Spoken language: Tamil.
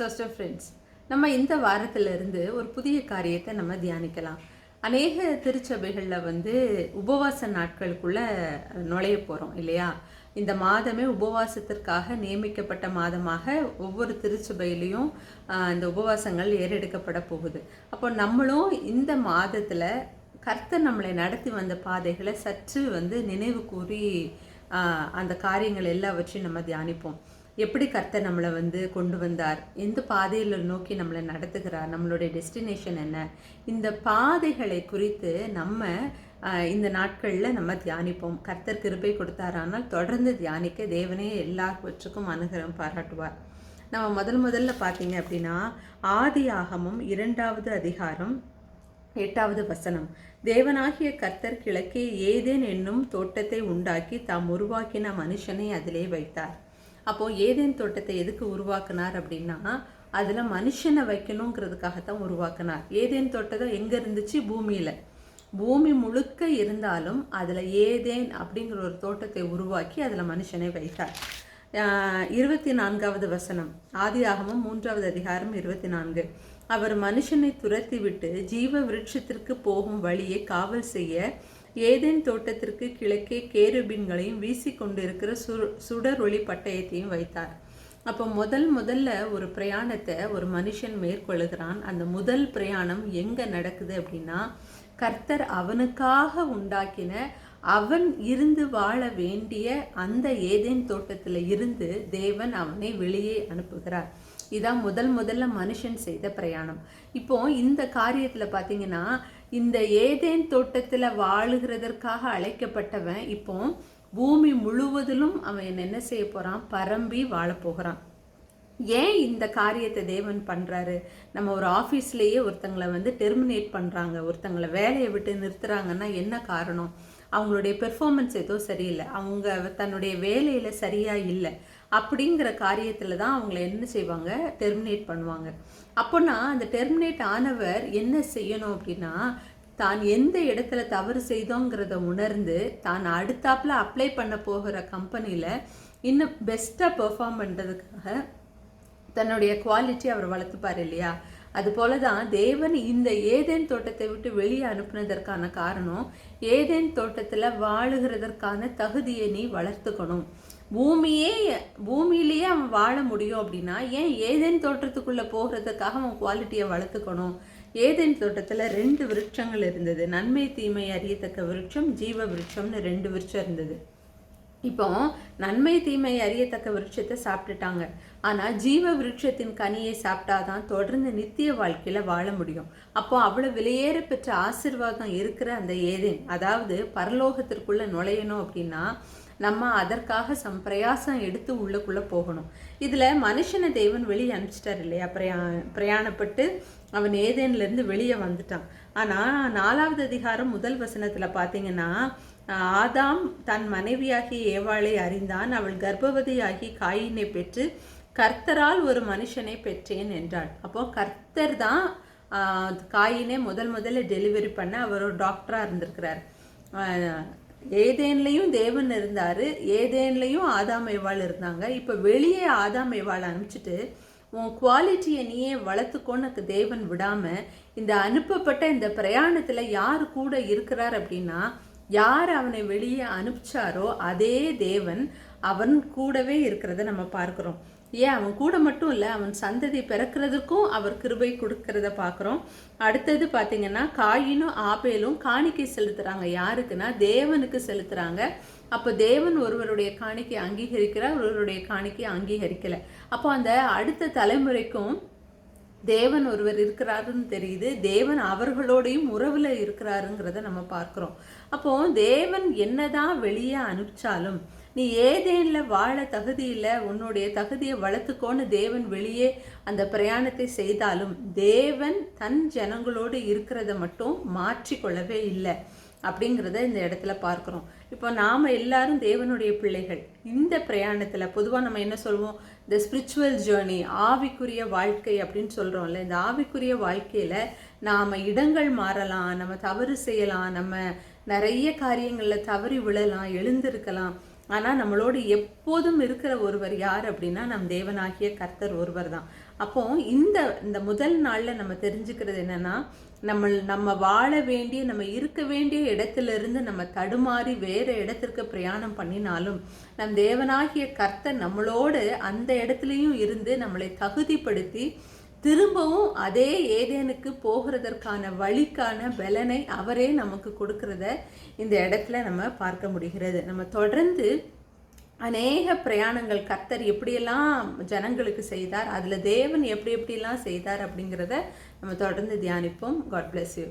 சிஸ்டர் ஃப்ரெண்ட்ஸ் நம்ம இந்த வாரத்திலிருந்து ஒரு புதிய காரியத்தை நம்ம தியானிக்கலாம். அநேக திருச்சபைகளில் வந்து உபவாச நாட்களுக்குள்ளே நுழைய போகிறோம் இல்லையா? இந்த மாதமே உபவாசத்திற்காக நியமிக்கப்பட்ட மாதமாக ஒவ்வொரு திருச்சபையிலையும் இந்த உபவாசங்கள் ஏறெடுக்கப்பட போகுது. அப்போ நம்மளும் இந்த மாதத்தில் கர்த்தர் நம்மளை நடத்தி வந்த பாதைகளை சற்று வந்து நினைவு கூறி அந்த காரியங்கள் எல்லாவற்றையும் நம்ம தியானிப்போம். எப்படி கர்த்தர் நம்மளை வந்து கொண்டு வந்தார்? எந்த பாதையில் நோக்கி நம்மளை நடத்துகிறார்? நம்மளுடைய டெஸ்டினேஷன் என்ன? இந்த பாதைகளை குறித்து நம்ம இந்த நாட்களில் நம்ம தியானிப்போம். கர்த்தர் கிருப்பை கொடுத்தாரானால் தொடர்ந்து தியானிக்க தேவனே எல்லாவற்றுக்கும் அனுகிரகம் பாராட்டுவார். நம்ம முதல் முதல்ல பார்த்தீங்க அப்படின்னா ஆதி ஆகமும் இரண்டாவது அதிகாரம் எட்டாவது வசனம். தேவனாகிய கர்த்தர் கிழக்கே ஏதேன் என்னும் தோட்டத்தை உண்டாக்கி தாம் உருவாக்கின மனுஷனை அதிலே வைத்தார். அப்போது ஏதேன் தோட்டத்தை எதுக்கு உருவாக்குனார் அப்படின்னா அதில் மனுஷனை வைக்கணுங்கிறதுக்காக தான் உருவாக்குனார். ஏதேன் தோட்டம் எங்கே இருந்துச்சு? பூமியில். பூமி முழுக்க இருந்தாலும் அதில் ஏதேன் அப்படிங்கிற ஒரு தோட்டத்தை உருவாக்கி அதில் மனுஷனை வைத்தார். இருபத்தி நான்காவது வசனம். ஆதியாகமும் மூன்றாவது அதிகாரம் இருபத்தி நான்கு. அவர் மனுஷனை துரத்திவிட்டு ஜீவ விருட்சத்திற்கு போகும் வழியை காவல் செய்ய ஏதேன் தோட்டத்திற்கு கிழக்கே கேருபின்களையும் வீசிக்கொண்டிருக்கிற சு சுடரொளி பட்டயத்தையும் வைத்தார். அப்போ முதல் முதல்ல ஒரு பிரயாணத்தை ஒரு மனுஷன் மேற்கொள்ளுகிறான் அந்த முதல் பிரயாணம் எங்கே நடக்குது அப்படின்னா கர்த்தர் அவனுக்காக உண்டாக்கின அவன் இருந்து வாழ வேண்டிய அந்த ஏதேன் தோட்டத்தில் இருந்து தேவன் அவனை வெளியே அனுப்புகிறார். இதான் முதல் முதல்ல மனுஷன் செய்த பிரயாணம். இப்போ இந்த காரியத்தில் பார்த்தீங்கன்னா இந்த ஏதேன் தோட்டத்தில் வாழுகிறதற்காக அழைக்கப்பட்டவன் இப்போ பூமி முழுவதிலும் அவன் என்ன செய்ய போகிறான் பரம்பி வாழப்போகிறான் ஏன் இந்த காரியத்தை தேவன் பண்ணுறாரு நம்ம ஒரு ஆஃபீஸ்லேயே ஒருத்தங்களை வந்து டெர்மினேட் பண்ணுறாங்க ஒருத்தங்களை வேலையை விட்டு நிறுத்துறாங்கன்னா என்ன காரணம்? அவங்களுடைய பெர்ஃபார்மன்ஸ் ஏதோ சரியில்லை. அவங்க தன்னுடைய வேலையில் சரியாக இல்லை. அப்படிங்கிற காரியத்தில் தான் அவங்கள என்ன செய்வாங்க? டெர்மினேட் பண்ணுவாங்க. அப்போனா அந்த டெர்மினேட் ஆனவர் என்ன செய்யணும் அப்படின்னா தான் எந்த இடத்துல தவறு செய்தோங்கிறத உணர்ந்து தான் அடுத்தாப்பில் அப்ளை பண்ண போகிற கம்பெனியில் இன்னும் பெஸ்ட்டாக பெர்ஃபார்ம் பண்ணுறதுக்காக தன்னுடைய குவாலிட்டி அவர் வளர்த்துப்பார் இல்லையா? அதுபோல தான் தேவன் இந்த ஏதேன் தோட்டத்தை விட்டு வெளியே அனுப்புனதற்கான காரணம் ஏதேன் தோட்டத்தில் வாழுகிறதற்கான தகுதியை நீ வளர்த்துக்கணும். பூமியே பூமியிலேயே அவன் வாழ முடியும் அப்படின்னா ஏன் ஏதேன் தோற்றத்துக்குள்ளே போகிறதுக்காக அவன் குவாலிட்டியை வளர்த்துக்கணும்? ஏதேன் தோட்டத்தில் ரெண்டு விருட்சங்கள் இருந்தது. நன்மை தீமை அறியத்தக்க விருட்சம் ஜீவ விருட்சம்னு ரெண்டு விருட்சம் இருந்தது. இப்போ நன்மை தீமை அறியத்தக்க விருட்சத்தை சாப்பிட்டுட்டாங்க. ஆனால் ஜீவ விருட்சத்தின் கனியை சாப்பிட்டாதான் தொடர்ந்து நித்திய வாழ்க்கையில் வாழ முடியும். அப்போ அவ்வளோ விலையேற பெற்ற ஆசிர்வாதம் இருக்கிற அந்த ஏதேன் அதாவது பரலோகத்திற்குள்ள நுழையணும் அப்படின்னா நம்ம அதற்காக சம் பிரயாசம் எடுத்து உள்ளக்குள்ளே போகணும். இதில் மனுஷனை தேவன் வெளியே அனுப்பிச்சிட்டார் இல்லையா? பிரயா பிரயாணப்பட்டு அவன் ஏதேன்லேருந்து வெளியே வந்துட்டான். ஆனால் நாலாவது அதிகாரம் முதல் வசனத்தில் பார்த்தீங்கன்னா ஆதாம் தன் மனைவியாகிய ஏவாளை அறிந்தான். அவள் கர்ப்பவதியாகி காயினை பெற்று கர்த்தரால் ஒரு மனுஷனை பெற்றேன் என்றாள். அப்போ கர்த்தர் தான் காயினை முதல் முதல்ல டெலிவரி பண்ண அவர் ஒரு டாக்டராக இருந்திருக்கிறார். ஏதேன்லேயும் ஏதேன்லையும் தேவன் இருந்தார் ஏதேன்லையும் ஆதாம் ஏவாள் இருந்தாங்க. இப்போ வெளியே ஆதாம் ஏவாள் அனுப்பிச்சிட்டு உன் குவாலிட்டியை நீயே வளர்த்துக்கோன்னு தேவன் விடாமல் இந்த அனுப்பப்பட்ட இந்த பிரயாணத்தில் யார் கூட இருக்கிறார் அப்படின்னா யார் அவனை வெளியே அனுப்பிச்சாரோ அதே தேவன் அவன் கூடவே இருக்கிறத நம்ம பார்க்குறோம். ஏன்? அவன் கூட மட்டும் இல்லை அவன் சந்ததி பிறக்கிறதுக்கும் அவர் கிருபை கொடுக்கறத பார்க்குறோம். அடுத்தது பார்த்தீங்கன்னா காயினும் ஆபேலும் காணிக்கை செலுத்துகிறாங்க யாருக்குன்னா தேவனுக்கு செலுத்துகிறாங்க அப்போ தேவன் ஒருவருடைய காணிக்கை அங்கீகரிக்கிறார் ஒருவருடைய காணிக்கை அங்கீகரிக்கலை. அப்போ அந்த அடுத்த தலைமுறைக்கும் தேவன் ஒருவர் இருக்கிறாருன்னு தெரியுது. தேவன் அவர்களோடையும் உறவில் இருக்கிறாருங்கிறத நம்ம பார்க்குறோம். அப்போ தேவன் என்னதான் வெளியே அனுப்பிச்சாலும் நீ ஏதேனில் வாழ தகுதி இல்லை உன்னுடைய தகுதியை வளர்த்துக்கோன்னு தேவன் வெளியே அந்த பிரயாணத்தை செய்தாலும் தேவன் தன் ஜனங்களோடு இருக்கிறத மட்டும் மாற்றிக்கொள்ளவே இல்லை. அப்படிங்கிறத இந்த இடத்துல பார்க்குறோம். இப்போ நாம் எல்லாரும் தேவனுடைய பிள்ளைகள். இந்த பிரயாணத்தில் பொதுவாக நம்ம என்ன சொல்லுவோம் இந்த ஸ்பிரிச்சுவல் ஜேர்னி ஆவிக்குரிய வாழ்க்கை அப்படின்னு சொல்கிறோம்ல இந்த ஆவிக்குரிய வாழ்க்கையில் நாம் இடங்கள் மாறலாம் நம்ம தவறு செய்யலாம் நம்ம நிறைய காரியங்களில் தவறி விழலாம் எழுந்திருக்கலாம். ஆனால் நம்மளோடு எப்போதும் இருக்கிற ஒருவர் யார் அப்படின்னா நம் தேவனாகிய கர்த்தர் ஒருவர் தான் அப்போ இந்த இந்த முதல் நாளில் நம்ம தெரிஞ்சுக்கிறது என்னன்னா நம்ம நம்ம வாழ வேண்டிய நம்ம இருக்க வேண்டிய இடத்துல இருந்து நம்ம தடுமாறி வேறு இடத்திற்கு பிரயாணம் பண்ணினாலும் நம் தேவனாகிய கர்த்தர் நம்மளோடு அந்த இடத்துலையும் இருந்து நம்மளை தகுதிப்படுத்தி திரும்பவும் அதே ஏதேனுக்கு போகிறதற்கான வழிக்கான பலனை அவரே நமக்கு கொடுக்கறத இந்த இடத்துல நம்ம பார்க்க முடிகிறது. நம்ம தொடர்ந்து அநேக பிரயாணங்கள் கர்த்தர் எப்படியெல்லாம் ஜனங்களுக்கு செய்தார் அதில் தேவன் எப்படி எப்படியெல்லாம் செய்தார் அப்படிங்கிறத நம்ம தொடர்ந்து தியானிப்போம். God bless you